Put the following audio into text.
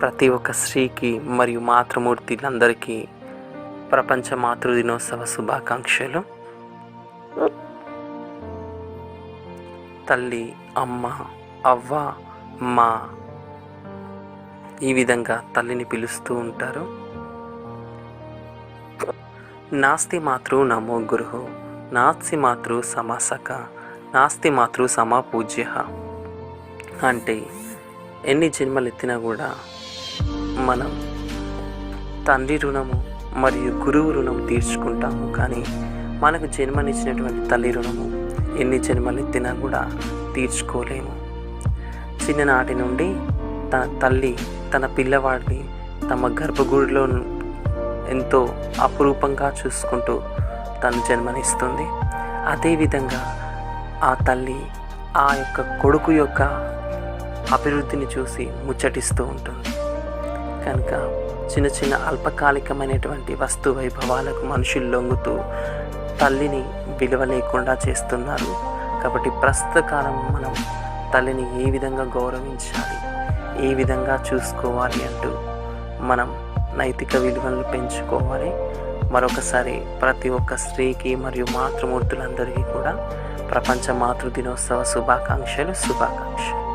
ప్రతి ఒక్క స్త్రీకి మరియు మాతృమూర్తిలందరికీ ప్రపంచ మాతృ దినోత్సవ శుభాకాంక్షలు. తల్లి అమ్మ అవ్వ మా ఈ విధంగా తల్లిని పిలుస్తూ ఉంటారు. నాస్తి మాతృ నమో గురు నాస్తి మాతృ సమాసక నాస్తి మాతృ సమా పూజ్య అంటే ఎన్ని జన్మలు ఎత్తినా కూడా మనం తండ్రి రుణము మరియు గురువు రుణం తీర్చుకుంటాము. కానీ మనకు జన్మనిచ్చినటువంటి తల్లి రుణము ఎన్ని జన్మలు ఎత్తినా కూడా తీర్చుకోలేము. చిన్ననాటి నుండి తన తల్లి తన పిల్లవాడిని తమ గర్భగుడిలో ఎంతో అపురూపంగా చూసుకుంటూ తను జన్మనిస్తుంది. అదేవిధంగా ఆ తల్లి ఆ యొక్క కొడుకు యొక్క అభివృద్ధిని చూసి ముచ్చటిస్తూ ఉంటుంది. కనుక చిన్న చిన్న అల్పకాలికమైనటువంటి వస్తు వైభవాలకు మనుషులు లొంగుతూ తల్లిని విలువ లేకుండా చేస్తున్నారు. కాబట్టి ప్రస్తుత కాలం మనం తల్లిని ఏ విధంగా గౌరవించాలి ఏ విధంగా చూసుకోవాలి అంటూ మనం నైతిక విలువలను పెంచుకోవాలి. మరొకసారి ప్రతి ఒక్క స్త్రీకి మరియు మాతృమూర్తులందరికీ కూడా ప్రపంచ మాతృ దినోత్సవ శుభాకాంక్షలు శుభాకాంక్షలు.